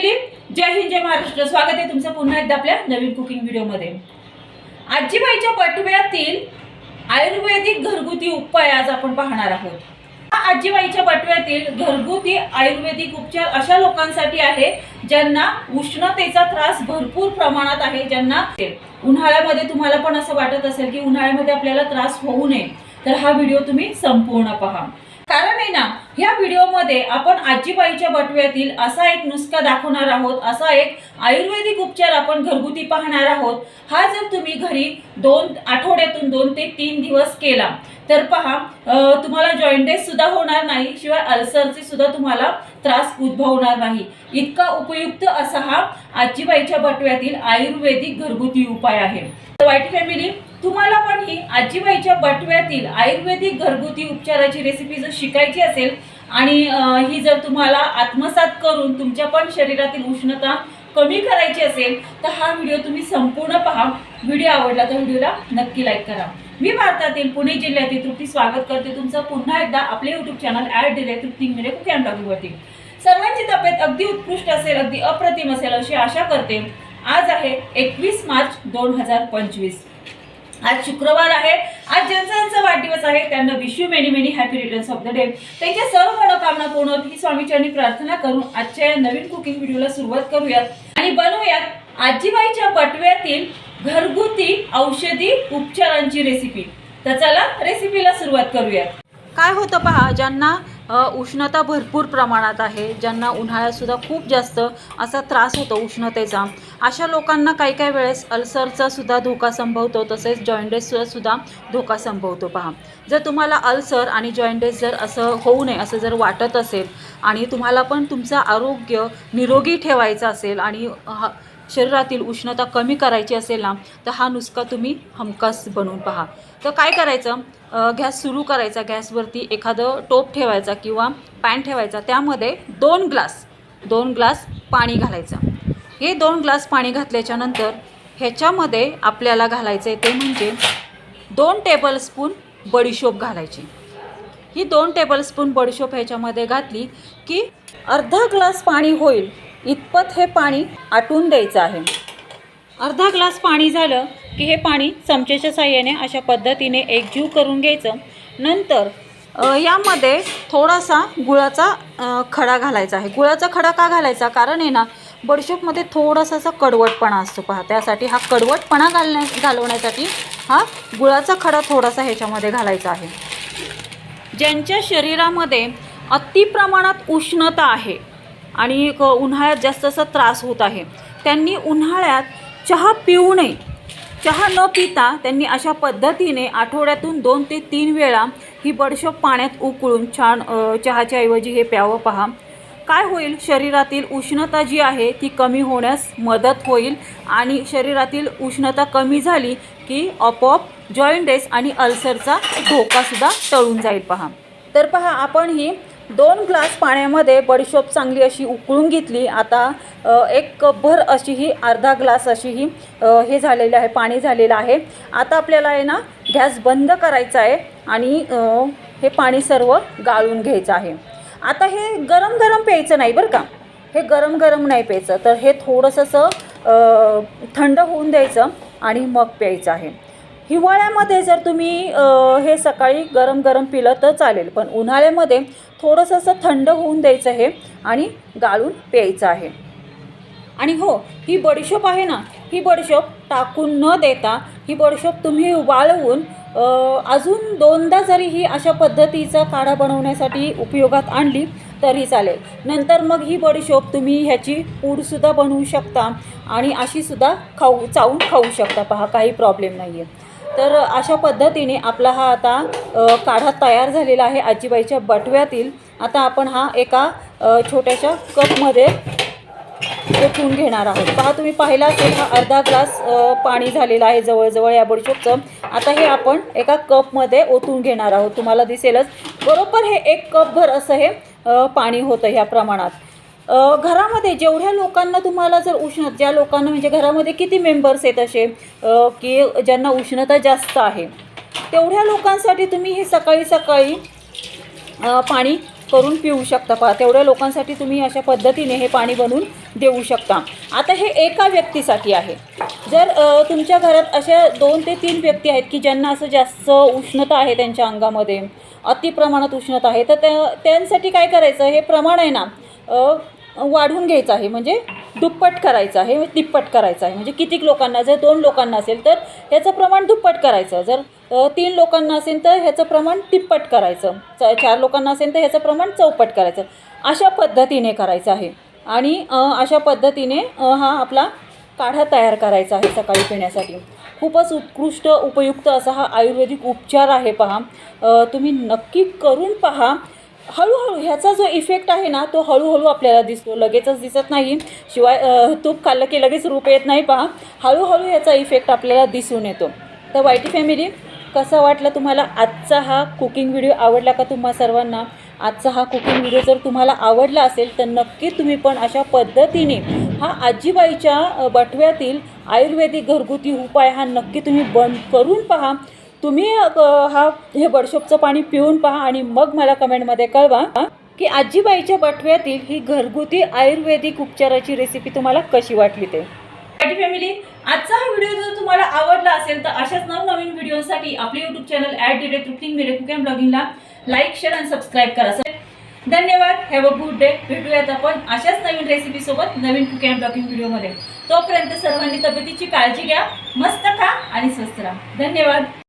Family जय हिंद जय महाराष्ट्र. स्वागत आहे तुमचं पुन्हा एकदा आपल्या नवीन कुकिंग व्हिडिओमध्ये आजीबाईच्या बटव्यातील आयुर्वेदिक घरगुती उपाय आज आपण पाहणार आहोत. आजीबाईच्या बटव्यातील घरगुती आयुर्वेदिक उपचार अशा लोकांसाठी आहे ज्यांना उष्णतेचा त्रास भरपूर प्रमाणात आहे ज्यांना उन्हाळ्यामध्ये तुम्हाला पण असं वाटत असेल की उन्हाळ्यामध्ये आपल्याला त्रास होऊ नये तर हा व्हिडिओ तुम्ही संपूर्ण पहा. ना ह्या व्हिडिओमध्ये आपण आजीबाईच्या बटव्यातील असा एक नुसका दाखवणार आहोत असा एक आयुर्वेदिक उपचार आपण घरगुती पाहणार आहोत. हा जर तुम्ही घरी दोन आठवड्यातून दोन ते तीन दिवस केला तर पहा तुम्हाला जॉईंटेस सुद्धा होणार नाही शिवाय अल्सरचे सुद्धा तुम्हाला त्रास उद्भवणार नाही. इतका उपयुक्त असा हा आजीबाईच्या बटव्यातील आयुर्वेदिक घरगुती उपाय आहे. तर वाईट फॅमिली तुम्हाला पण ही आजीबाईच्या बटव्यातील आयुर्वेदिक घरगुती उपचाराची रेसिपी जर शिकायची असेल आणि ही जर तुम्हाला आत्मसात करून तुमच्या पण शरीरातील उष्णता कमी करायची असेल तर हा व्हिडिओ तुम्ही संपूर्ण पहा. व्हिडिओ आवडला तर व्हिडिओला नक्की लाईक करा. मी भारतातील पुणे जिल्ह्यातील तृप्ती स्वागत करते तुमचं. पुन्हा एकदा आपले युट्यूब चॅनल ॲड दिले तृप्ती मिळे कुक अँड सर्वांची तब्येत अगदी उत्कृष्ट असेल अगदी अप्रतिम असेल अशी आशा करते. आज आहे एकवीस मार्च दोन हजार पंचवीस. आज शुक्रवार आहे. आज ज्यांचा ज्यांचा वाढदिवस आहे. त्यांना विश्व many many happy returns of the day त्यांच्या सर्व मनोकामना पूर्ण होत ही स्वामीचरणी प्रार्थना करून आजच्या या नवीन कुकिंग व्हिडिओला सुरुवात करूयात. आणि बनवूयात आजीबाईच्या बटव्यातील घरगुती औषधी उपचारांची रेसिपी तर चला रेसिपीला सुरुवात करूयात. काय होतं पहा ज्यांना उष्णता भरपूर प्रमाणात आहे ज्यांना उन्हाळ्यातसुद्धा खूप जास्त असा त्रास होतो उष्णतेचा. अशा लोकांना काही काही वेळेस अल्सरचा सुद्धा धोका संभवतो तसेच जॉईंडेसचा सुद्धा धोका संभवतो पहा. जर तुम्हाला अल्सर आणि जॉईंडेस जर असं होऊ नये असं जर वाटत असेल आणि तुम्हाला पण तुमचं आरोग्य निरोगी ठेवायचं असेल आणि हा शरीरातील उष्णता कमी करायची असेल ना तर हा नुसका तुम्ही हमखास बनवून पहा. तर काय करायचं? गॅस सुरू करायचा. गॅसवरती एखादं टोप ठेवायचा किंवा पॅन ठेवायचा. त्यामध्ये दोन ग्लास दोन ग्लास पाणी घालायचं. हे दोन ग्लास पाणी घातल्याच्यानंतर ह्याच्यामध्ये आपल्याला घालायचं आहे ते म्हणजे दोन टेबलस्पून बडीशोप घालायची. ही दोन टेबलस्पून बडीशोप ह्याच्यामध्ये घातली की अर्धा ग्लास पाणी होईल. इतपत हे पाणी आटून द्यायचं आहे. अर्धा ग्लास पाणी झालं की हे पाणी चमचेच्या साह्याने अशा पद्धतीने एकजीव करून घ्यायचं. नंतर यामध्ये थोडासा गुळाचा खडा घालायचा आहे. गुळाचा खडा का घालायचा? कारण आहे ना बडीशोपमध्ये थोडासा असा कडवटपणा असतो पहा. त्यासाठी हा कडवटपणा घालण्या घालवण्यासाठी हा गुळाचा खडा थोडासा ह्याच्यामध्ये घालायचा आहे. ज्यांच्या शरीरामध्ये अति प्रमाणात उष्णता आहे आणि क- उन्हाळ्यात जास्त असा त्रास होत आहे. त्यांनी उन्हाळ्यात चहा पिऊ नये. चहा न पिता त्यांनी अशा पद्धतीने आठवड्यातून दोन ते तीन वेळा ही बडशोप पाण्यात उकळून छान चहाच्या ऐवजी हे प्यावं पहा. काय होईल? शरीरातील उष्णता जी आहे ती कमी होण्यास मदत होईल आणि शरीरातील उष्णता कमी झाली की आपोआप जॉईंटेस आणि अल्सरचा धोकासुद्धा टळून जाईल पहा. तर पहा आपण ही दोन ग्लास पाण्यामध्ये बडीशोप चांगली अशी उकळून घेतली. आता एक कपभर अशी ही अर्धा ग्लास अशी ही हे झालेलं आहे पाणी झालेलं आहे. आता आपल्याला आहे ना गॅस बंद करायचा आहे आणि हे पाणी सर्व गाळून घ्यायचं आहे. आता हे गरम गरम प्यायचं नाही बरं का. हे गरम गरम नाही प्यायचं. तर हे थोडंसं थंड होऊन द्यायचं आणि मग प्यायचं आहे. हिवाळ्यामध्ये जर तुम्ही हे सकाळी गरम गरम पिलं तर चालेल. पण उन्हाळ्यामध्ये थोडंसं असं थंड होऊन द्यायचं हे आणि गाळून प्यायचं आहे. आणि हो ही बडीशोप आहे ना ही बडीशोप टाकून न देता ही बडीशोप तुम्ही वाळवून अजून दोनदा जरी ही अशा पद्धतीचा काढा बनवण्यासाठी उपयोगात आणली तरी चालेल. नंतर मग ही बडीशोप तुम्ही ह्याची पूडसुद्धा बनवू शकता आणि अशीसुद्धा खाऊ चावून खाऊ शकता. पहा काही प्रॉब्लेम नाही आहे तर अशा पद्धतीने आपला हा आता काढा तयार झालेला आहे आजीबाईच्या बटव्यातील. आता आपण हा एका छोट्याशा कपमध्ये ओतून घेणार आहोत. पहा तुम्ही पाहिला असेल हा अर्धा ग्लास पाणी झालेलं आहे जवळजवळ या बडीशोपचं आता हे आपण एका कपमध्ये ओतून घेणार आहोत. तुम्हाला दिसेलच बरोबर हे एक कपभर असं हे पाणी होतं ह्या प्रमाणात. घरामध्ये जेवढ्या लोकांना तुम्हाला जर उष्ण ज्या लोकांना म्हणजे घरामध्ये किती मेंबर्स आहेत असे की ज्यांना उष्णता जास्त आहे तेवढ्या लोकांसाठी तुम्ही हे सकाळी सकाळी पाणी करून पिऊ शकता. पहा तेवढ्या लोकांसाठी तुम्ही अशा पद्धतीने हे पाणी बनवून देऊ शकता. आता हे एका व्यक्तीसाठी आहे. जर तुमच्या घरात अशा दोन ते तीन व्यक्ती आहेत की ज्यांना असं जास्त उष्णता आहे त्यांच्या अंगामध्ये अति प्रमाणात उष्णता आहे तर त्या त्यांसाठी काय करायचं? हे प्रमाण आहे ना वाढवून घ्यायचं आहे. म्हणजे दुप्पट करायचं आहे तिप्पट करायचं आहे. म्हणजे कितीक लोकांना जर दोन लोकांना असेल तर ह्याचं प्रमाण दुप्पट करायचं. जर तीन लोकांना असेल तर ह्याचं प्रमाण तिप्पट करायचं. च चार लोकांना असेल तर ह्याचं प्रमाण चौपट करायचं. अशा पद्धतीने करायचं आहे. आणि अशा पद्धतीने हा आपला काढा तयार करायचा आहे सकाळी पिण्यासाठी. खूपच उत्कृष्ट उपयुक्त असा हा आयुर्वेदिक उपचार आहे पहा. तुम्ही नक्की करून पहा. हळूहळू ह्याचा जो इफेक्ट आहे ना तो हळूहळू आपल्याला दिसतो. लगेचच दिसत नाही. शिवाय तूप खाल्लं की लगेच रूप येत नाही पहा. हळूहळू ह्याचा इफेक्ट आपल्याला दिसून येतो. तर वाईटी फॅमिली कसा वाटला तुम्हाला आजचा हा कुकिंग व्हिडिओ आवडला का तुम्हा सर्वांना? आजचा हा कुकिंग व्हिडिओ जर तुम्हाला आवडला असेल तर नक्की तुम्ही पण अशा पद्धतीने हा आजीबाईच्या बटव्यातील आयुर्वेदिक घरगुती उपाय हा नक्की तुम्ही बंद करून पहा. तुम्ही हा हे बडशोपचं पाणी पिऊन पहा आणि मग मला कमेंटमध्ये कळवा की आजीबाईच्या बटव्यातील ही घरगुती आयुर्वेदिक उपचाराची रेसिपी तुम्हाला कशी वाटली ते. फॅमिली आजचा हा व्हिडिओ जर तुम्हाला आवडला असेल तर अशाच नवनवीन व्हिडिओसाठी आपले YouTube channel at direct cooking मिले कुकिंग ब्लॉगिंगला लाईक शेअर आणि सबस्क्राईब करा. धन्यवाद हॅव अ गुड डे भेटूयात आपण अशाच नवीन रेसिपी सोबत नवीन कुकिंग ब्लॉगिंग व्हिडिओमध्ये तोपर्यंत सर्वांनी तब्येतीची काळजी घ्या मस्त खा आणि स्वस्त राहा. धन्यवाद.